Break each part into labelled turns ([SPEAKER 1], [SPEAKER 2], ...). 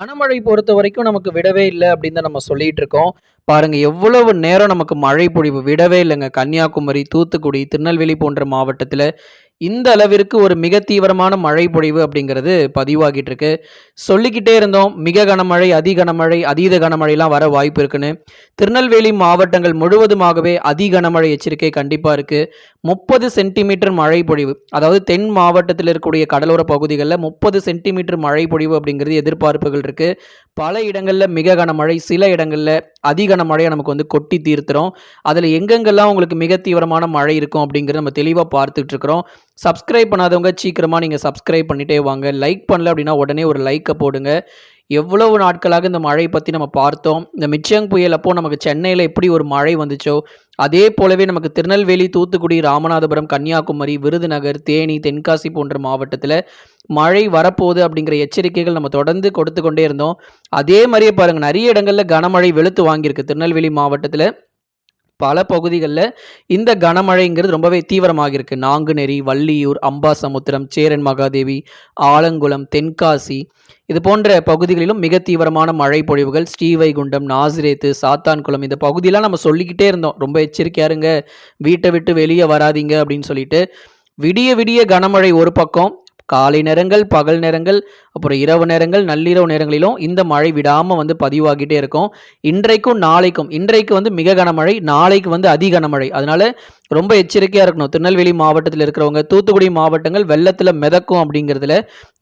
[SPEAKER 1] கனமழை பொறுத்த வரைக்கும் நமக்கு விடவே இல்லை அப்படின்னு தான் நம்ம சொல்லிட்டு இருக்கோம். பாருங்க எவ்வளவு நேரம் நமக்கு மழை பொழிவு விடவே இல்லைங்க கன்னியாகுமரி, தூத்துக்குடி, திருநெல்வேலி போன்ற மாவட்டத்தில் இந்த அளவிற்கு ஒரு மிக தீவிரமான மழை பொழிவு அப்படிங்கிறது பதிவாகிட்டு இருக்கு. சொல்லிக்கிட்டே இருந்தோம். மிக கனமழை, அதி கனமழை, அதீத கனமழைலாம் வர வாய்ப்பு இருக்குன்னு. திருநெல்வேலி மாவட்டங்கள் முழுவதுமாகவே அதி கனமழை எச்சரிக்கை கண்டிப்பாக இருக்கு. 30 சென்டிமீட்டர் மழை பொழிவு. அதாவது தென் மாவட்டத்தில் இருக்கக்கூடிய கடலோர பகுதிகளில் முப்பது சென்டிமீட்டர் மழை பொழிவு அப்படிங்கிறது எதிர்பார்ப்புகள் இருக்கு. பல இடங்களில் மிக கனமழை, சில இடங்களில் அதிகன மழையை நமக்கு வந்து கொட்டி தீர்த்துறோம் அதில் எங்கெங்கெல்லாம் உங்களுக்கு மிக தீவிரமான மழை இருக்கும் அப்படிங்கிறத நம்ம தெளிவாக பார்த்துட்டு இருக்கிறோம். சப்ஸ்கிரைப் பண்ணாதவங்க சீக்கிரமாக நீங்கள் சப்ஸ்கிரைப் பண்ணிட்டே வாங்க. லைக் பண்ணல அப்படின்னா உடனே ஒரு லைக்கை போடுங்க. எவ்வளவு நாட்களாக இந்த மழையை பற்றி நம்ம பார்த்தோம். இந்த மிச்சங் புயல் அப்போ நமக்கு சென்னையில் எப்படி ஒரு மழை வந்துச்சோ, அதே போலவே நமக்கு திருநெல்வேலி, தூத்துக்குடி, ராமநாதபுரம், கன்னியாகுமரி, விருதுநகர், தேனி, தென்காசி போன்ற மாவட்டத்தில் மழை வரப்போகுது அப்படிங்கிற எச்சரிக்கைகள் நம்ம தொடர்ந்து கொடுத்து கொண்டே இருந்தோம். அதே மாதிரியே பாருங்கள் நிறைய இடங்களில் கனமழை வெளுத்து வாங்கியிருக்கு. திருநெல்வேலி மாவட்டத்தில் பல பகுதிகளில் இந்த கனமழைங்கிறது ரொம்பவே தீவிரமாக இருக்குது நாங்குநேரி, வள்ளியூர், அம்பாசமுத்திரம், சேரன் மகாதேவி, ஆலங்குளம், தென்காசி இது போன்ற பகுதிகளிலும் மிக தீவிரமான மழை பொழிவுகள். ஸ்ரீவைகுண்டம், நாசிரேத்து, சாத்தான்குளம் இந்த பகுதியெல்லாம் நம்ம சொல்லிக்கிட்டே இருந்தோம். ரொம்ப எச்சரிக்கையா இருங்க. வீட்டை விட்டு வெளியே வராதீங்க அப்படின்னு சொல்லிட்டு. விடிய விடிய கனமழை ஒரு பக்கம். காலை நேரங்கள், பகல் நேரங்கள், அப்புறம் இரவு நேரங்கள், நள்ளிரவு நேரங்களிலும் இந்த மழை விடாமல் வந்து பதிவாகிட்டே இருக்கும். இன்றைக்கும், நாளைக்கும் இன்றைக்கு வந்து மிக கனமழை, நாளைக்கு வந்து அதி கனமழை. அதனால ரொம்ப எச்சரிக்கையாக இருக்கணும். திருநெல்வேலி மாவட்டத்தில் இருக்கிறவங்க, தூத்துக்குடி மாவட்டங்கள் வெள்ளத்தில் மிதக்கும் அப்படிங்கிறதுல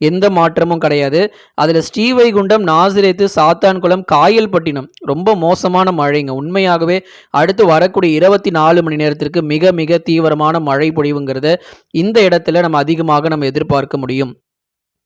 [SPEAKER 1] எந்த மாற்றமும் கிடையாது. அதில் ஸ்ரீவைகுண்டம், நாசிரேத்து, சாத்தான்குளம், காயல்பட்டினம் ரொம்ப மோசமான மழைங்க. உண்மையாகவே அடுத்து வரக்கூடிய 24 மணி நேரத்திற்கு மிக மிக தீவிரமான மழை பொழிவுங்கிறத இந்த இடத்துல நம்ம அதிகமாக நம்ம எதிர்பார்க்க முடியும்.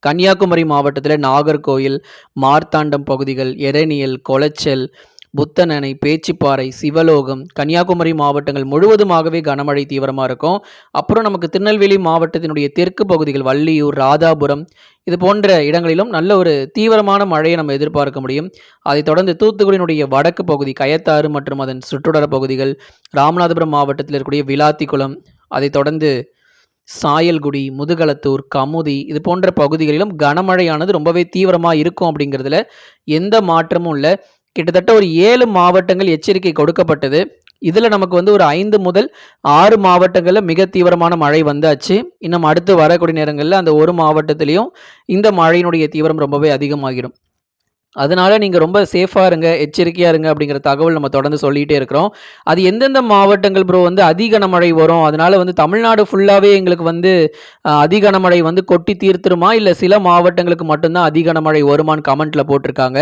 [SPEAKER 1] கன்னியாகுமரி மாவட்டத்தில் நாகர்கோயில், மார்த்தாண்டம் பகுதிகள், எரணியல், கொளச்சல், புத்தனணை, பேச்சிப்பாறை, சிவலோகம், கன்னியாகுமரி மாவட்டங்கள் முழுவதுமாகவே கனமழை தீவிரமாக இருக்கும். அப்புறம் நமக்கு திருநெல்வேலி மாவட்டத்தினுடைய தெற்கு பகுதிகள் வள்ளியூர், ராதாபுரம் இது போன்ற இடங்களிலும் நல்ல ஒரு தீவிரமான மழையை நம்ம எதிர்பார்க்க முடியும். அதைத் தொடர்ந்து தூத்துக்குடியினுடைய வடக்கு பகுதி கயத்தாறு மற்றும் அதன் சுற்றுடர பகுதிகள், ராமநாதபுரம் மாவட்டத்தில் இருக்கக்கூடிய விளாத்திக்குளம், அதைத் தொடர்ந்து சாயல்குடி, முதுகலத்தூர் கமுதி இது போன்ற பகுதிகளிலும் கனமழையானது ரொம்பவே தீவிரமாக இருக்கும் அப்படிங்கிறதுல எந்த மாற்றமும் இல்லை கிட்டத்தட்ட ஒரு ஏழு மாவட்டங்கள் எச்சரிக்கை கொடுக்கப்பட்டது. இதில் நமக்கு வந்து ஒரு ஐந்து முதல் ஆறு மாவட்டங்களில் மிக தீவிரமான மழை வந்தாச்சு. இன்னும் அடுத்து வரக்கூடிய நேரங்களில் அந்த ஒரு மாவட்டத்திலையும் இந்த மழையினுடைய தீவிரம் ரொம்பவே அதிகமாகிடும். அதனால நீங்கள் ரொம்ப சேஃபாக இருங்க, எச்சரிக்கையா இருங்க அப்படிங்கிற தகவல் நம்ம தொடர்ந்து சொல்லிகிட்டே இருக்கிறோம். அது எந்தெந்த மாவட்டங்கள் ப்ரோ வந்து அதி மழை வரும். அதனால வந்து தமிழ்நாடு ஃபுல்லாகவே எங்களுக்கு வந்து அ மழை வந்து கொட்டி தீர்த்துருமா? இல்லை சில மாவட்டங்களுக்கு மட்டும்தான் தான் மழை கனமழை வருமான்னு போட்டிருக்காங்க.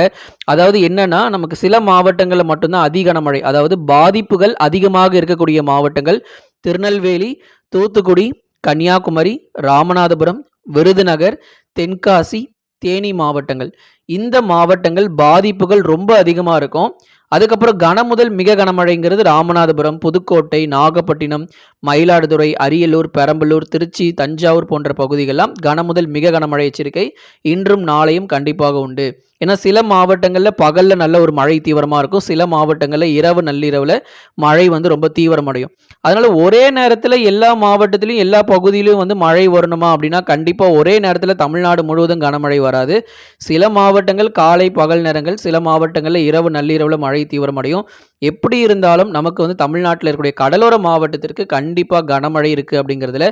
[SPEAKER 1] அதாவது என்னன்னா, நமக்கு சில மாவட்டங்களில் மட்டும்தான் தான் மழை அதாவது பாதிப்புகள் அதிகமாக இருக்கக்கூடிய மாவட்டங்கள் திருநெல்வேலி, தூத்துக்குடி, கன்னியாகுமரி, ராமநாதபுரம், விருதுநகர், தென்காசி, தேனி மாவட்டங்கள். இந்த மாவட்டங்கள் பாதிப்புகள் ரொம்ப அதிகமாக இருக்கும். அதுக்கப்புறம் கன முதல் மிக கனமழைங்கிறது ராமநாதபுரம், புதுக்கோட்டை, நாகப்பட்டினம், மயிலாடுதுறை, அரியலூர், பெரம்பலூர், திருச்சி, தஞ்சாவூர் போன்ற பகுதிகளெலாம் கனமுதல் மிக கனமழை எச்சரிக்கை இன்றும் நாளையும் கண்டிப்பாக உண்டு. ஏன்னா சில மாவட்டங்களில் பகலில் நல்ல ஒரு மழை தீவிரமாக இருக்கும். சில மாவட்டங்களில் இரவு, நள்ளிரவில் மழை வந்து ரொம்ப தீவிரமடையும். அதனால் ஒரே நேரத்தில் எல்லா மாவட்டத்திலையும் எல்லா பகுதியிலையும் வந்து மழை வரணுமா? அப்படின்னா கண்டிப்பாக ஒரே நேரத்தில் தமிழ்நாடு முழுவதும் கனமழை வராது. சில மாவட்டங்கள் காலை, பகல் நேரங்கள், சில மாவட்டங்களில் இரவு, நள்ளிரவில் மழை தீவிரமடையும். எப்படி இருந்தாலும் நமக்கு வந்து தமிழ்நாட்டில் இருக்கக்கூடிய கடலோர மாவட்டத்திற்கு கண் கண்டிப்பாக கனமழை இருக்குது அப்படிங்கிறதுல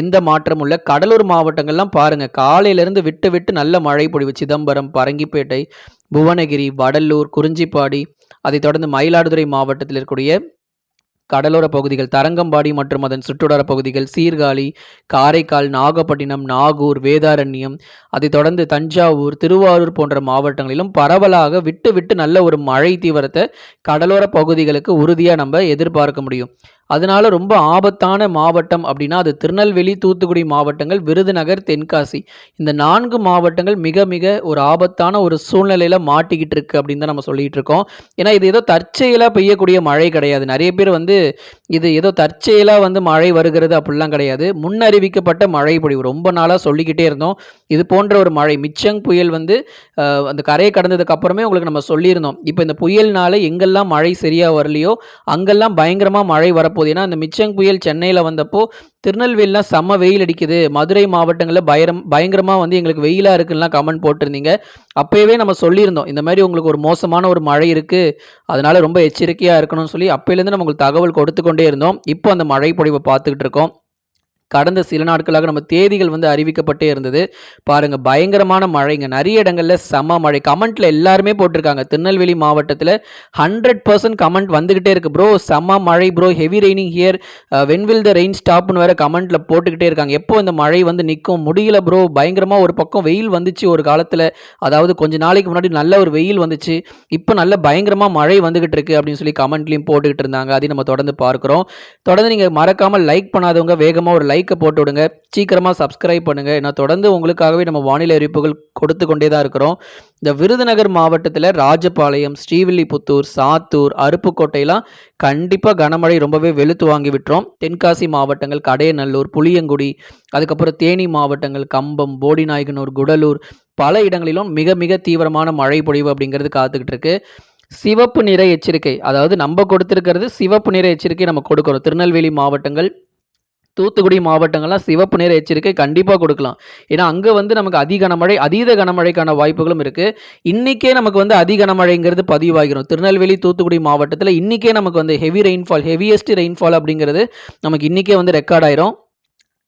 [SPEAKER 1] எந்த மாற்றமும் இல்லை கடலூர் மாவட்டங்கள்லாம் பாருங்கள் காலையிலேருந்து விட்டு விட்டு நல்ல மழை பொழிவு. சிதம்பரம், பரங்கிப்பேட்டை, புவனகிரி, வடலூர், குறிஞ்சிப்பாடி, அதைத் தொடர்ந்து மயிலாடுதுறை மாவட்டத்தில் இருக்கக்கூடிய கடலோர பகுதிகள் தரங்கம்பாடி மற்றும் அதன் சுற்றுவட்டார பகுதிகள், சீர்காழி, காரைக்கால், நாகப்பட்டினம், நாகூர், வேதாரண்யம், அதைத் தொடர்ந்து தஞ்சாவூர், திருவாரூர் போன்ற மாவட்டங்களிலும் பரவலாக விட்டு விட்டு நல்ல ஒரு மழை தீவிரத்தை கடலோர பகுதிகளுக்கு உறுதியாக நம்ம எதிர்பார்க்க முடியும். அதனால ரொம்ப ஆபத்தான மாவட்டம் அப்படின்னா அது திருநெல்வேலி, தூத்துக்குடி மாவட்டங்கள், விருதுநகர், தென்காசி. இந்த நான்கு மாவட்டங்கள் மிக மிக ஒரு ஆபத்தான ஒரு சூழ்நிலையில மாட்டிக்கிட்டு இருக்கு அப்படின்னு தான் நம்ம சொல்லிட்டு இருக்கோம். ஏன்னா இது ஏதோ தற்செயலாக பெய்யக்கூடிய மழை கிடையாது. நிறைய பேர் வந்து இது ஏதோ தற்செயலாக வந்து மழை வருகிறது அப்படிலாம் கிடையாது. முன்னறிவிக்கப்பட்ட மழை பொழிவு. ரொம்ப நாளாக சொல்லிக்கிட்டே இருந்தோம். இது போன்ற ஒரு மழை மிச்சங் புயல் வந்து அந்த கரையை கடந்ததுக்கு அப்புறமே உங்களுக்கு நம்ம சொல்லியிருந்தோம். இப்போ இந்த புயல்னால எங்கெல்லாம் மழை சரியாக வரலையோ, அங்கெல்லாம் பயங்கரமாக மழை வரப்போ போகுது ஏன்னா, அந்த மிச்சங் புயல் சென்னையில் வந்தப்போ, திருநெல்வேலிலாம் செம்ம வெயில் அடிக்குது. மதுரை மாவட்டங்களில் பயரம் பயங்கரமாக வந்து எங்களுக்கு வெயிலாக இருக்குன்னா கமெண்ட் போட்டிருந்தீங்க. அப்போயே நம்ம சொல்லியிருந்தோம். இந்த மாதிரி உங்களுக்கு ஒரு மோசமான ஒரு மழை இருக்குது அதனால் ரொம்ப எச்சரிக்கையாக இருக்கணும்னு சொல்லி அப்போலேருந்து நம்ம உங்களுக்கு தகவல் கொடுத்து கொண்டே இருந்தோம். இப்போ அந்த மழை பொழிவை பார்த்துக்கிட்டு இருக்கோம். கடந்த சில நாட்களாக நம்ம தேதிகள் வந்து அறிவிக்கப்பட்டே இருந்தது. பாருங்க பயங்கரமான மழைங்க. நிறைய இடங்கள்ல சம மழை. கமெண்ட்ல எல்லாருமே போட்டிருக்காங்க. திருநெல்வேலி மாவட்டத்தில் ஹண்ட்ரட் பர்சன்ட் கமெண்ட் வந்துகிட்டே இருக்கு. ப்ரோ சம மழை bro. Heavy raining here. When will the rain ஸ்டாப்னு வேற கமெண்ட்ல போட்டுக்கிட்டே இருக்காங்க. எப்போ இந்த மழை வந்து நிற்கும் முடியல ப்ரோ. பயங்கரமா ஒரு பக்கம் வெயில் வந்துச்சு ஒரு காலத்தில் அதாவது கொஞ்ச நாளைக்கு முன்னாடி நல்ல ஒரு வெயில் வந்துச்சு. இப்போ நல்ல பயங்கரமா மழை வந்துகிட்டு இருக்கு அப்படின்னு சொல்லி கமெண்ட்லையும் போட்டுக்கிட்டு இருந்தாங்க. அதையும் நம்ம தொடர்ந்து பார்க்குறோம் தொடர்ந்து நீங்க மறக்காம லைக் பண்ணாதவங்க வேகமா ஒரு லைக் லைக்கை போட்டு விடுங்க. சீக்கிரமாக சப்ஸ்கிரைப் பண்ணுங்கள் ஏன்னா தொடர்ந்து உங்களுக்காகவே நம்ம வானிலை அறிவிப்புகள் கொடுத்து கொண்டே தான் இருக்கிறோம். இந்த விருதுநகர் மாவட்டத்தில் ராஜபாளையம், ஸ்ரீவில்லிபுத்தூர், சாத்தூர், அருப்புக்கோட்டையெல்லாம் கண்டிப்பாக கனமழை ரொம்பவே வெளுத்து வாங்கி விட்டுரும். தென்காசி மாவட்டங்கள் கடையநல்லூர், புளியங்குடி, அதுக்கப்புறம் தேனி மாவட்டங்கள் கம்பம், போடிநாயகனூர் குடலூர் பல இடங்களிலும் மிக மிக தீவிரமான மழை பொழிவு அப்படிங்கிறது காத்துக்கிட்டு இருக்கு. சிவப்பு நிற எச்சரிக்கை. அதாவது நம்ம கொடுத்துருக்கிறது சிவப்பு நிற எச்சரிக்கை நம்ம கொடுக்குறோம் திருநெல்வேலி மாவட்டங்கள், தூத்துக்குடி மாவட்டங்கள்லாம் சிவப்பு நிற எச்சரிக்கை கண்டிப்பாக கொடுக்கலாம். ஏன்னா, அங்கே வந்து நமக்கு அதி கனமழை, அதீத கனமழைக்கான வாய்ப்புகளும் இருக்குது இன்றைக்கே நமக்கு வந்து அதி கனமழைங்கிறது பதிவாகிரும். திருநெல்வேலி, தூத்துக்குடி மாவட்டத்தில் இன்னைக்கே நமக்கு வந்து ஹெவி ரெயின்ஃபால், ஹெவியஸ்ட் ரெயின்ஃபால் அப்படிங்கிறது நமக்கு இன்றைக்கே வந்து ரெக்கார்ட் ஆயிரும்.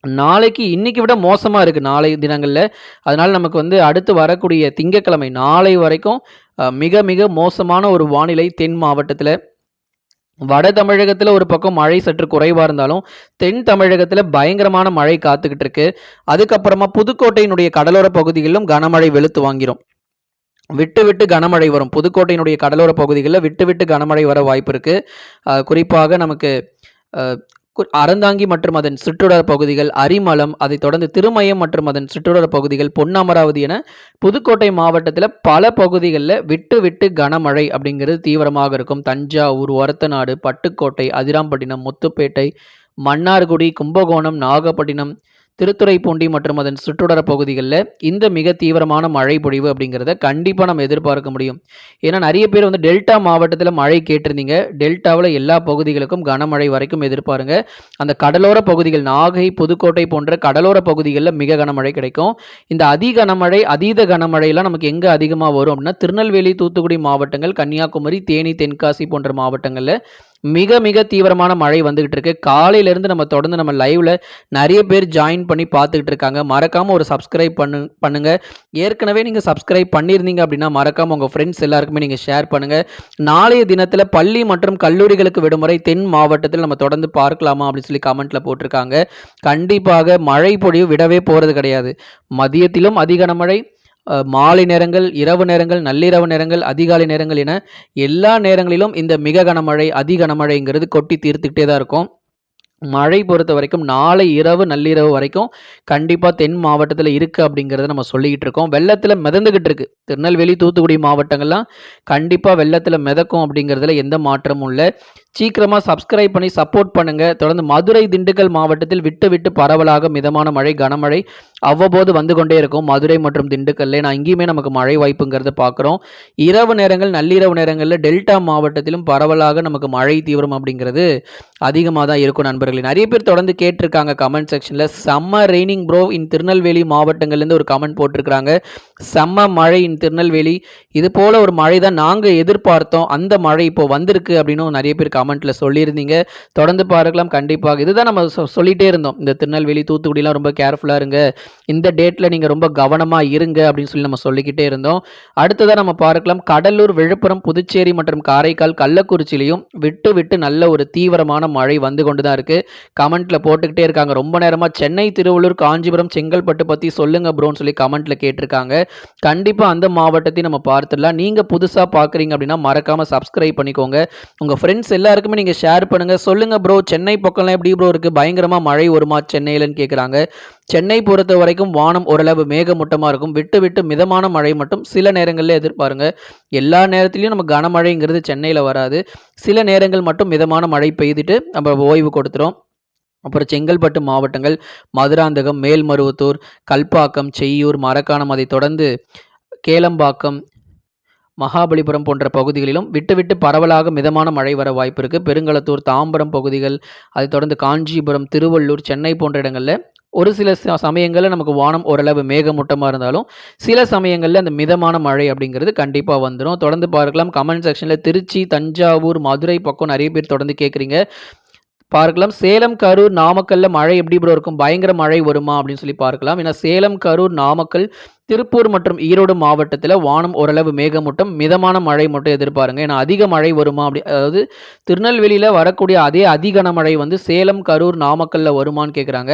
[SPEAKER 1] நாளைக்கு இன்னைக்கு விட மோசமாக இருக்குது நாளை தினங்களில் அதனால் நமக்கு வந்து அடுத்து வரக்கூடிய திங்கட்கிழமை நாளை வரைக்கும் மிக மிக மோசமான ஒரு வானிலை தென் மாவட்டத்தில் வட தமிழகத்தில் ஒரு பக்கம் மழை சற்று குறைவாக இருந்தாலும், தென் தமிழகத்தில் பயங்கரமான மழை காத்துக்கிட்டு இருக்கு. அதுக்கப்புறமா புதுக்கோட்டையினுடைய கடலோர பகுதிகளிலும் கனமழை வெளுத்து வாங்கிரும். விட்டு விட்டு கனமழை வரும். புதுக்கோட்டையினுடைய கடலோர பகுதிகளில் விட்டு விட்டு கனமழை வர வாய்ப்பு இருக்கு. குறிப்பாக நமக்கு அறந்தாங்கி மற்றும் அதன் சுற்றுவட்டார பகுதிகள், அரிமளம், அதைத் தொடர்ந்து திருமயம் மற்றும் அதன் சுற்றுவட்டார பகுதிகள், பொன்னமராவதி என புதுக்கோட்டை மாவட்டத்தில் பல பகுதிகளில் விட்டு விட்டு கனமழை அப்படிங்கிறது தீவிரமாக இருக்கும். தஞ்சாவூர், ஒரத்தநாடு, பட்டுக்கோட்டை, அதிராம்பட்டினம், முத்துப்பேட்டை, மன்னார்குடி, கும்பகோணம், நாகப்பட்டினம், திருத்துறைப்பூண்டி மற்றும் அதன் சுற்றுடர பகுதிகளில் இந்த மிக தீவிரமான மழை பொழிவு அப்படிங்கிறத கண்டிப்பாக நம்ம எதிர்பார்க்க முடியும். ஏன்னா, நிறைய பேர் வந்து டெல்டா மாவட்டத்தில் மழை கேட்டிருந்தீங்க. டெல்டாவில் எல்லா பகுதிகளுக்கும் கனமழை வரைக்கும் எதிர்பாருங்க. அந்த கடலோர பகுதிகள் நாகை, புதுக்கோட்டை போன்ற கடலோர பகுதிகளில் மிக கனமழை கிடைக்கும். இந்த அதி கனமழை, அதீத கனமழைலாம் நமக்கு எங்கே அதிகமாக வரும் அப்படின்னா, திருநெல்வேலி, தூத்துக்குடி மாவட்டங்கள், கன்னியாகுமரி, தேனி, தென்காசி போன்ற மாவட்டங்களில் மிக மிக தீவிரமான மழை வந்துகிட்டு இருக்கு. காலையிலேருந்து நம்ம தொடர்ந்து நம்ம லைவ்ல நிறைய பேர் ஜாயின் பண்ணி பார்த்துக்கிட்டு இருக்காங்க. மறக்காம ஒரு சப்ஸ்கிரைப் பண்ணு பண்ணுங்க. ஏற்கனவே நீங்க சப்ஸ்கிரைப் பண்ணியிருந்தீங்க அப்படின்னா, மறக்காம உங்க ஃப்ரெண்ட்ஸ் எல்லாருக்குமே நீங்க ஷேர் பண்ணுங்க. நாளைய தினத்தில் பள்ளி மற்றும் கல்லூரிகளுக்கு விடுமுறை தென் மாவட்டத்தில் நம்ம தொடர்ந்து பார்க்கலாமா அப்படின்னு சொல்லி கமெண்ட்ல போட்டிருக்காங்க. கண்டிப்பாக மழை பொழிவு விடவே போறது கிடையாது. மதியத்திலும் அதி மழை மாலை நேரங்கள், இரவு நேரங்கள், நள்ளிரவு நேரங்கள், அதிகாலை நேரங்கள் என எல்லா நேரங்களிலும் இந்த மிக கனமழை, அதி கனமழைங்கிறது கொட்டி தீர்த்துக்கிட்டே தான் இருக்கும். மழை பொறுத்த வரைக்கும் நாளை இரவு, நள்ளிரவு வரைக்கும் கண்டிப்பாக தென் மாவட்டத்தில் இருக்குது அப்படிங்கிறத நம்ம சொல்லிக்கிட்டு இருக்கோம். வெள்ளத்தில் மிதந்துக்கிட்டு இருக்கு. திருநெல்வேலி, தூத்துக்குடி மாவட்டங்கள்லாம் கண்டிப்பாக வெள்ளத்தில் மிதக்கும் அப்படிங்கிறதுல எந்த மாற்றமும் இல்லை சீக்கிரமாக சப்ஸ்கிரைப் பண்ணி சப்போர்ட் பண்ணுங்கள் தொடர்ந்து மதுரை, திண்டுக்கல் மாவட்டத்தில் விட்டு விட்டு பரவலாக மிதமான மழை, கனமழை அவ்வப்போது வந்து கொண்டே இருக்கும். மதுரை மற்றும் திண்டுக்கல்ல. நான் இங்கேயுமே நமக்கு மழை வாய்ப்புங்கிறத பார்க்குறோம். இரவு நேரங்கள், நள்ளிரவு நேரங்களில் டெல்டா மாவட்டத்திலும் பரவலாக நமக்கு மழை தீவிரம் அப்படிங்கிறது அதிகமாக தான் இருக்கும் நண்பர்களே. நிறைய பேர் தொடர்ந்து கேட்டிருக்காங்க கமெண்ட் செக்ஷனில் செம்ம ரெய்னிங் ப்ரோ இன் திருநெல்வேலி மாவட்டங்கள்லேருந்து ஒரு கமெண்ட் போட்டிருக்காங்க. செம்ம மழை இன் திருநெல்வேலி. இது போல ஒரு மழை தான் நாங்கள் எதிர்பார்த்தோம். அந்த மழை இப்போ வந்திருக்கு அப்படின்னும் நிறைய பேர் கமெண்ட்டில் சொல்லியிருந்தீங்க. தொடர்ந்து பார்க்கலாம் கண்டிப்பாக. இதுதான் நம்ம சொ இருந்தோம். இந்த திருநெல்வேலி, தூத்துக்குடிலாம் ரொம்ப கேர்ஃபுல்லாக இருங்க. இந்த டேட்டில் நீங்கள் ரொம்ப கவனமாக இருங்க அப்படின்னு சொல்லி நம்ம சொல்லிக்கிட்டே இருந்தோம். அடுத்ததாக நம்ம பார்க்கலாம் கடலூர், விழுப்புரம், புதுச்சேரி மற்றும் காரைக்கால், கள்ளக்குறிச்சிலையும் விட்டு விட்டு நல்ல ஒரு தீவிரமான மழை வந்து கொண்டு தான் இருக்குது கமெண்ட்டில் போட்டுக்கிட்டே இருக்காங்க. ரொம்ப நேரமாக சென்னை, திருவள்ளூர், காஞ்சிபுரம், செங்கல்பட்டு பற்றி சொல்லுங்க ப்ரோன்னு சொல்லி கமெண்ட்டில் கேட்டிருக்காங்க. கண்டிப்பாக அந்த மாவட்டத்தையும் நம்ம பார்த்துடலாம். நீங்கள் புதுசாக பார்க்குறீங்க அப்படின்னா மறக்காமல் சப்ஸ்கிரைப் பண்ணிக்கோங்க. உங்கள் ஃப்ரெண்ட்ஸ் எல்லாருக்குமே நீங்கள் ஷேர் பண்ணுங்கள் சொல்லுங்கள் ப்ரோ சென்னை பக்கம்லாம் எப்படி ப்ரோ இருக்குது பயங்கரமாக மழை வருமா சென்னையிலன்னு கேட்குறாங்க. சென்னை பொறுத்த வரைக்கும் வானம் ஓரளவு மேகமூட்டமாக இருக்கும். விட்டு விட்டு மிதமான மழை மட்டும் சில நேரங்களில் எதிர்பாருங்க. எல்லா நேரத்துலையும் நம்ம கனமழைங்கிறது சென்னையில் வராது. சில நேரங்கள் மட்டும் மிதமான மழை பெய்துட்டு நம்ம ஓய்வு கொடுத்துரும். அப்புறம் செங்கல்பட்டு மாவட்டங்கள், மதுராந்தகம், மேல்மருவத்தூர், கல்பாக்கம், செய்யூர், மரக்காணம் அதை தொடர்ந்து கேளம்பாக்கம், மகாபலிபுரம் போன்ற பகுதிகளிலும் விட்டுவிட்டு பரவலாக மிதமான மழை வர வாய்ப்பு இருக்குது பெருங்களத்தூர் தாம்பரம் பகுதிகள் அதை தொடர்ந்து காஞ்சிபுரம் திருவள்ளூர் சென்னை போன்ற இடங்களில் ஒரு சில ச சமயங்களில் நமக்கு வானம் ஓரளவு மேகமூட்டமாக இருந்தாலும் சில சமயங்களில் அந்த மிதமான மழை அப்படிங்கிறது கண்டிப்பாக வந்துடும் தொடர்ந்து பார்க்கலாம். கமெண்ட் செக்ஷனில் திருச்சி தஞ்சாவூர் மதுரை பக்கம் நிறைய பேர் தொடர்ந்து கேட்குறீங்க பார்க்கலாம். சேலம் கரூர் நாமக்கல்ல மழை எப்படி ப்ரோ இருக்கும்? பயங்கர மழை வருமா அப்படின்னு சொல்லி பார்க்கலாம். ஏன்னா சேலம் கரூர் நாமக்கல் திருப்பூர் மற்றும் ஈரோடு மாவட்டத்தில் வானம் ஓரளவு மேகமூட்டம் மிதமான மழை மட்டும் எதிர்பாருங்க. ஏன்னா அதிக மழை வருமா அப்படி அதாவது திருநெல்வேலியில் வரக்கூடிய அதே அதிகனமழை வந்து சேலம் கரூர் நாமக்கல்ல வருமான்னு கேட்குறாங்க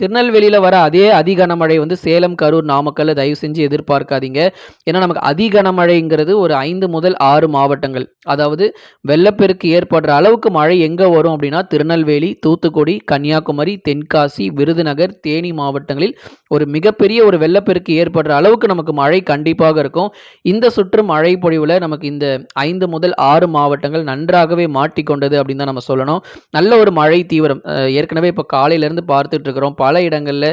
[SPEAKER 1] திருநெல்வேலியில் வர அதே அதிகனமழை வந்து சேலம் கரூர் நாமக்கல்ல தயவு செஞ்சு எதிர்பார்க்காதீங்க. ஏன்னா நமக்கு அதிகனமழைங்கிறது ஒரு ஐந்து முதல் ஆறு மாவட்டங்கள். அதாவது வெள்ளப்பெருக்கு ஏற்படுற அளவுக்கு மழை எங்கே வரும் அப்படின்னா திருநெல்வேலி தூத்துக்குடி கன்னியாகுமரி தென்காசி விருதுநகர் தேனி மாவட்டங்களில் ஒரு மிகப்பெரிய ஒரு வெள்ளப்பெருக்கு ஏற்படுற அளவுக்கு நமக்கு மழை கண்டிப்பாக இருக்கும். இந்த சுற்று மழை பொழிவில் நமக்கு இந்த ஐந்து முதல் ஆறு மாவட்டங்கள் நன்றாகவே மாட்டிக்கொண்டது அப்படின்னு தான் நம்ம சொல்லணும். நல்ல ஒரு மழை தீவிரம் ஏற்கனவே இப்போ காலையிலேருந்து பார்த்துட்டு இருக்கிறோம். பல இடங்களில்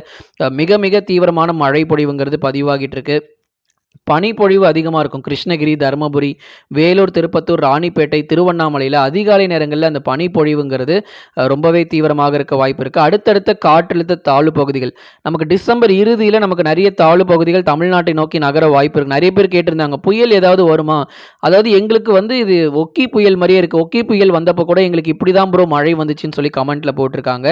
[SPEAKER 1] மிக மிக தீவிரமான மழை பொழிவுங்கிறது பதிவாகிட்டு இருக்கு. பனிப்பொழிவு அதிகமாக இருக்கும். கிருஷ்ணகிரி தருமபுரி வேலூர் திருப்பத்தூர் ராணிப்பேட்டை திருவண்ணாமலையில் அதிகாலை நேரங்களில் அந்த பனிப்பொழிவுங்கிறது ரொம்பவே தீவிரமாக இருக்க வாய்ப்பு இருக்குது அடுத்தடுத்த காற்றழுத்த தாழ்வு பகுதிகள். நமக்கு டிசம்பர் இறுதியில் நமக்கு நிறைய தாழ்வு பகுதிகள் தமிழ்நாட்டை நோக்கி நகர வாய்ப்பு இருக்குது நிறைய பேர் கேட்டிருந்தாங்க புயல் ஏதாவது வருமா? அதாவது எங்களுக்கு வந்து இது ஒக்கி புயல் மாதிரியே இருக்குது ஒக்கி புயல் வந்தப்போ கூட எங்களுக்கு இப்படி தான் ப்ரோ மழை வந்துச்சுன்னு சொல்லி கமெண்ட்டில் போட்டிருக்காங்க.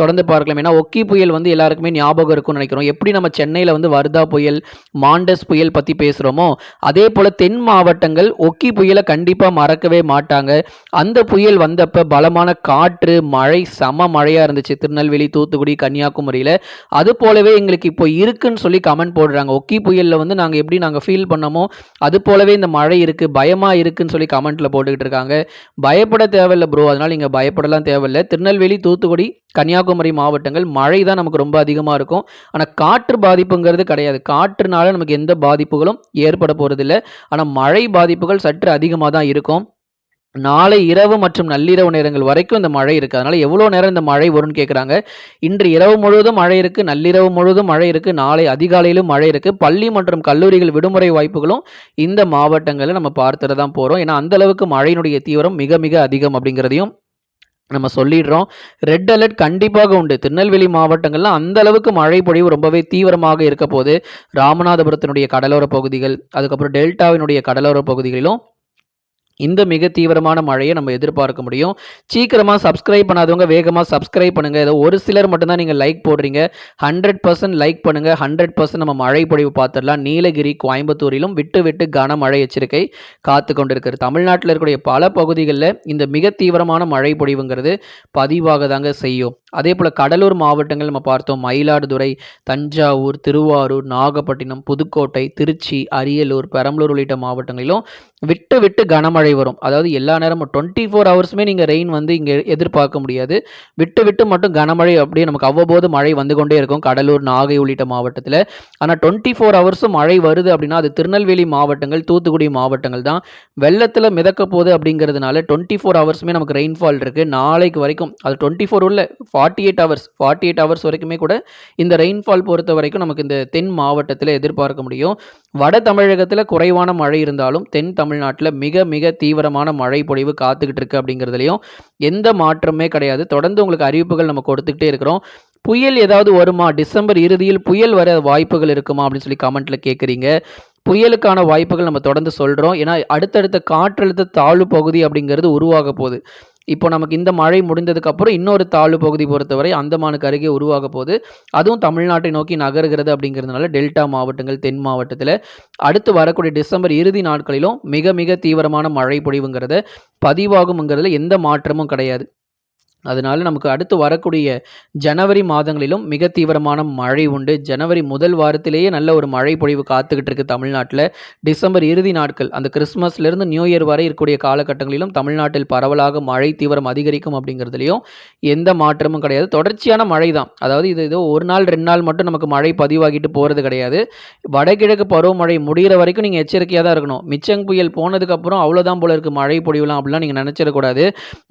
[SPEAKER 1] தொடர்ந்து பார்க்கலாம். ஏன்னா ஒக்கி புயல் வந்து எல்லாருக்குமே ஞாபகம் இருக்கும்னு நினைக்கிறோம். எப்படி நம்ம சென்னையில் வந்து வர்தா புயல் மாண்டஸ் புயல் பற்றி பேசுகிறோமோ அதே போல் தென் மாவட்டங்கள் ஒக்கி புயலை கண்டிப்பாக மறக்கவே மாட்டாங்க. அந்த புயல் வந்தப்போ பலமான காற்று மழை சம மழையாக இருந்துச்சு. திருநெல்வேலி தூத்துக்குடி கன்னியாகுமரியில். அது போலவே எங்களுக்கு இப்போ இருக்குன்னு சொல்லி கமெண்ட் போடுறாங்க. ஒக்கி புயலில் வந்து நாங்கள் எப்படி நாங்கள் ஃபீல் பண்ணமோ அது போலவே இந்த மழை இருக்குது பயமாக இருக்குன்னு சொல்லி கமெண்ட்டில் போட்டுக்கிட்டு இருக்காங்க. பயப்பட தேவையில்லை ப்ரோ அதனால் இங்கே பயப்படலாம் தேவையில்லை. திருநெல்வேலி தூத்துக்குடி கன்னியாகுமரி மாவட்டங்கள் மழை தான் நமக்கு ரொம்ப அதிகமாக இருக்கும். ஆனால் காற்று பாதிப்புங்கிறது கிடையாது. காற்றுனால நமக்கு எந்த பாதிப்பும் பாதிப்புகளும் ஏற்பட போகிறதில்ல ஆனால் மழை பாதிப்புகள் சற்று அதிகமாக தான் இருக்கும். நாளை இரவு மற்றும் நள்ளிரவு நேரங்கள் வரைக்கும் இந்த மழை இருக்குது அதனால் எவ்வளோ நேரம் இந்த மழை வரும்னு கேட்குறாங்க இன்று இரவு முழுவதும் மழை இருக்குது நள்ளிரவு முழுவதும் மழை இருக்குது நாளை அதிகாலையிலும் மழை இருக்குது பள்ளி மற்றும் கல்லூரிகள் விடுமுறை வாய்ப்புகளும் இந்த மாவட்டங்களில் நம்ம பார்த்துட்டு தான் போகிறோம் ஏன்னா அந்தளவுக்கு மழையினுடைய தீவிரம் மிக மிக அதிகம் அப்படிங்கிறதையும் நம்ம சொல்லிடுறோம். ரெட் அலர்ட் கண்டிப்பாக உண்டு. திருநெல்வேலி மாவட்டங்கள்லாம் அந்த அளவுக்கு மழை பொழிவு ரொம்பவே தீவிரமாக இருக்க போது ராமநாதபுரத்தினுடைய கடலோர பகுதிகள் அதுக்கப்புறம் டெல்டாவினுடைய கடலோர பகுதிகளிலும் இந்த மிக தீவிரமான மழையை நம்ம எதிர்பார்க்க முடியும். சீக்கிரமாக சப்ஸ்கிரைப் பண்ணாதவங்க வேகமாக சப்ஸ்கிரைப் பண்ணுங்கள் ஏதோ ஒரு சிலர் மட்டும்தான் நீங்கள் லைக் போடுறீங்க. ஹண்ட்ரட் பர்சன்ட் லைக் பண்ணுங்கள் ஹண்ட்ரட் பர்சன்ட் நம்ம மழை பொழிவு பார்த்துடலாம். நீலகிரி கோயம்புத்தூரிலும் விட்டு விட்டு கனமழை எச்சரிக்கை காத்து கொண்டிருக்கிறது. தமிழ்நாட்டில் இருக்கக்கூடிய பல பகுதிகளில் இந்த மிக தீவிரமான மழை பொழிவுங்கிறது பதிவாக தாங்க செய்யும். அதே போல் கடலூர் மாவட்டங்கள் நம்ம பார்த்தோம். மயிலாடுதுறை தஞ்சாவூர் திருவாரூர் நாகப்பட்டினம் புதுக்கோட்டை திருச்சி அரியலூர் பெரம்பலூர் உள்ளிட்ட மாவட்டங்களிலும் விட்டு விட்டு கனமழை வரும். அதாவது எல்லா நேரமும் டுவெண்ட்டி ஃபோர் ஹவர்ஸுமே நீங்கள் ரெயின் வந்து இங்கே எதிர்பார்க்க முடியாது. விட்டு விட்டு மட்டும் கனமழை அப்படியே நமக்கு அவ்வப்போது மழை வந்து கொண்டே இருக்கும். கடலூர் நாகை உள்ளிட்ட மாவட்டத்தில். ஆனால் டுவெண்ட்டி ஃபோர் ஹவர்ஸும் மழை வருது அப்படின்னா அது திருநெல்வேலி மாவட்டங்கள் தூத்துக்குடி மாவட்டங்கள் தான். வெள்ளத்தில் மிதக்க போகுது அப்படிங்கிறதுனால டுவெண்ட்டி ஃபோர் ஹவர்ஸுமே நமக்கு ரெயின்ஃபால் இருக்குது நாளைக்கு வரைக்கும் அது டுவெண்ட்டி ஃபோர் உள்ள forty eight hours forty eight hours வரைக்குமே கூட இந்த ரெயின்ஃபால் பொறுத்த வரைக்கும் நமக்கு இந்த தென் மாவட்டத்தில் எதிர்பார்க்க முடியும். வட தமிழகத்தில் குறைவான மழை இருந்தாலும் தென் தமிழ் தமிழ்நாட்டில் மிக மிக தீவிரமான மழை பொழிவு காத்துக்கிட்டு இருக்கு அப்படிங்கிறதுலையும் எந்த மாற்றமே கிடையாது. தொடர்ந்து உங்களுக்கு அறிவிப்புகள் நம்ம கொடுத்துக்கிட்டே இருக்கிறோம். புயல் ஏதாவது வருமா? டிசம்பர் இறுதியில் புயல் வர வாய்ப்புகள் இருக்குமா? அப்படின்னு சொல்லி கமெண்ட்டில் கேட்குறீங்க புயலுக்கான வாய்ப்புகள் நம்ம தொடர்ந்து சொல்கிறோம் ஏன்னா அடுத்தடுத்த காற்றழுத்த தாழ்வு பகுதி அப்படிங்கிறது உருவாக போகுது. இப்போ நமக்கு இந்த மழை முடிந்ததுக்கப்புறம் இன்னொரு தாழ்வு பகுதி பொறுத்தவரை அந்தமானுக்கு அருகே உருவாக போகுது. அதுவும் தமிழ்நாட்டை நோக்கி நகருகிறது அப்படிங்கிறதுனால டெல்டா மாவட்டங்கள் தென் மாவட்டத்தில் அடுத்து வரக்கூடிய டிசம்பர் இறுதி நாட்களிலும் மிக மிக தீவிரமான மழை பொழிவுங்கிறத பதிவாகுங்கிறதுல எந்த மாற்றமும் கிடையாது. அதனால நமக்கு அடுத்து வரக்கூடிய ஜனவரி மாதங்களிலும் மிக தீவிரமான மழை உண்டு. ஜனவரி முதல் வாரத்திலேயே நல்ல ஒரு மழை பொழிவு காத்துக்கிட்டு இருக்கு தமிழ்நாட்டில். டிசம்பர் இறுதி நாட்கள் அந்த கிறிஸ்மஸ்லேருந்து நியூ இயர் வரை இருக்கக்கூடிய காலகட்டங்களிலும் தமிழ்நாட்டில் பரவலாக மழை தீவிரம் அதிகரிக்கும் அப்படிங்கிறதுலையும் எந்த மாற்றமும் கிடையாது. தொடர்ச்சியான மழை தான் அதாவது இது ஏதோ ஒரு நாள் ரெண்டு நாள் மட்டும் நமக்கு மழை பதிவாகிட்டு போகிறது கிடையாது. வடகிழக்கு பருவமழை முடிகிற வரைக்கும் நீங்கள் எச்சரிக்கையாக தான் இருக்கணும். மிச்சங் புயல் போனதுக்கப்புறம் அவ்வளோதான் போல இருக்குது மழை பொழிவுலாம் அப்படிலாம் நீங்கள் நினச்சிடக்கூடாது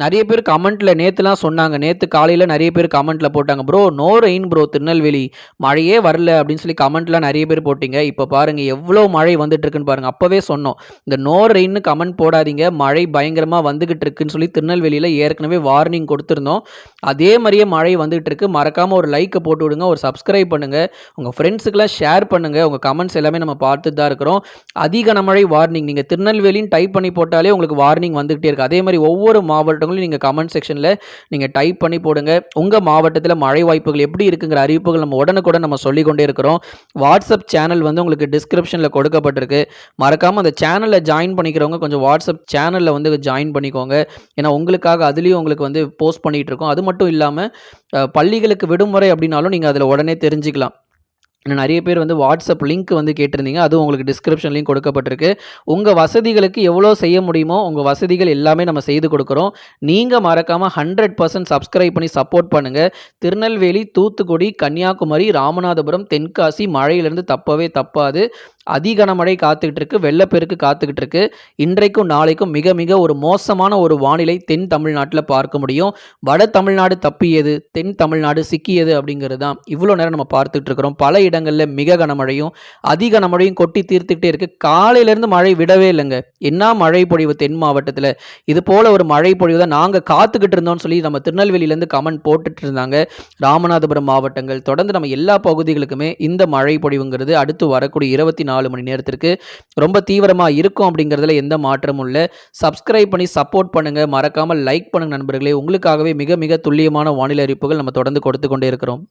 [SPEAKER 1] நிறைய பேர் கமெண்ட்டில் நேற்றுலாம் சொன்னாங்க. நேற்று காலையில் நிறைய பேர் கமெண்ட்டில் போட்டாங்க. "Bro no rain bro Tirunelveli. மழையே வரல" அப்படின்னு சொல்லி கமெண்ட்லாம் நிறைய பேர் போட்டிங்க இப்போ பாருங்கள் எவ்வளோ மழை வந்துட்டு இருக்குன்னு அப்போவே சொன்னோம். இந்த நோ ரெயின்னு கமெண்ட் போடாதீங்க. மழை பயங்கரமாக வந்துக்கிட்டு இருக்குன்னு சொல்லி திருநெல்வேலியில் ஏற்கனவே வார்னிங் கொடுத்துருந்தோம் அதே மாதிரியே மழை வந்துகிட்டு இருக்கு. மறக்காமல் ஒரு லைக்கை போட்டு விடுங்க. ஒரு சப்ஸ்கிரைப் பண்ணுங்க. உங்கள் ஃப்ரெண்ட்ஸுக்கெல்லாம் ஷேர் பண்ணுங்கள் உங்கள் கமெண்ட்ஸ் எல்லாமே நம்ம பார்த்துட்டு தான் இருக்கிறோம். அதிக கனமழை வார்னிங் நீங்கள் திருநெல்வேலின்னு டைப் பண்ணி போட்டாலே உங்களுக்கு வார்னிங் வந்துகிட்டே இருக்கு. அதே மாதிரி ஒவ்வொரு மாவட்டங்களும் நீங்கள் கமெண்ட் செக்ஷனில் நீங்கள் டைப் பண்ணி போடுங்க. உங்கள் மாவட்டத்தில் மழை வாய்ப்புகள் எப்படி இருக்குங்கிற அறிவிப்புகள் நம்ம உடனுக்குடன் நம்ம சொல்லிக்கொண்டே இருக்கிறோம். வாட்ஸ்அப் சேனல் வந்து உங்களுக்கு டிஸ்கிரிப்ஷனில் கொடுக்கப்பட்டிருக்கு. மறக்காமல் அந்த சேனலில் ஜாயின் பண்ணிக்கிறவங்க கொஞ்சம் வாட்ஸ்அப் சேனலில் வந்து ஜாயின் பண்ணிக்கோங்க. ஏன்னா உங்களுக்காக அதுலேயும் உங்களுக்கு வந்து போஸ்ட் பண்ணிகிட்டு இருக்கோம். அது மட்டும் இல்லாமல் பள்ளிகளுக்கு விடுமுறை அப்படின்னாலும் நீங்கள் அதில் உடனே தெரிஞ்சுக்கலாம். இன்னும் பேர் வந்து வாட்ஸ்அப் லிங்க் வந்து கேட்டிருந்தீங்க. அதுவும் உங்களுக்கு டிஸ்கிரிப்ஷன்லையும் கொடுக்கப்பட்டிருக்கு. உங்கள் வசதிகளுக்கு எவ்வளோ செய்ய முடியுமோ, உங்கள் வசதிகள் எல்லாமே நம்ம செய்து கொடுக்குறோம் நீங்கள் மறக்காமல் ஹண்ட்ரட் பர்சன்ட் சப்ஸ்கிரைப் பண்ணி சப்போர்ட் பண்ணுங்கள் திருநெல்வேலி, தூத்துக்குடி, கன்னியாகுமரி, ராமநாதபுரம், தென்காசி மழையிலிருந்து தப்பவே தப்பாது. அதி கனமழை காத்துக்கிட்டு இருக்கு. வெள்ளப்பெருக்கு காத்துக்கிட்டு இருக்கு. இன்றைக்கும், நாளைக்கும் மிக மிக ஒரு மோசமான ஒரு வானிலை தென் தமிழ்நாட்டில் பார்க்க முடியும். வட தமிழ்நாடு தப்பியது, தென் தமிழ்நாடு சிக்கியது அப்படிங்கிறது தான் இவ்வளோ நேரம் நம்ம பார்த்துட்டு இருக்கிறோம். பல இடங்களில் மிக கனமழையும், அதி கனமழையும் கொட்டி தீர்த்துக்கிட்டே இருக்கு. காலையிலேருந்து மழை விடவே இல்லைங்க என்ன மழை பொழிவு தென் மாவட்டத்தில் இது போல ஒரு மழை பொழிவு தான் நாங்கள் காத்துக்கிட்டு இருந்தோம்னு சொல்லி நம்ம திருநெல்வேலியிலேருந்து கமெண்ட் போட்டுட்டு இருந்தாங்க. ராமநாதபுரம் மாவட்டங்கள் தொடர்ந்து நம்ம எல்லா பகுதிகளுக்குமே இந்த மழை பொழிவுங்கிறது அடுத்து வரக்கூடிய இருபத்தி நாலு 24 மணி நேரத்திற்கு ரொம்ப தீவிரமா இருக்கும் அப்படிங்கிறதுல எந்த மாற்றமும் இல்லை சப்ஸ்கிரைப் பண்ணி சப்போர்ட் பண்ணுங்க. மறக்காமல் லைக் பண்ணுங்க நண்பர்களே. உங்களுக்காகவே மிக மிக துல்லியமான வானிலை அறிவிப்புகள் நம்ம தொடர்ந்து கொடுத்து கொண்டே இருக்கிறோம்.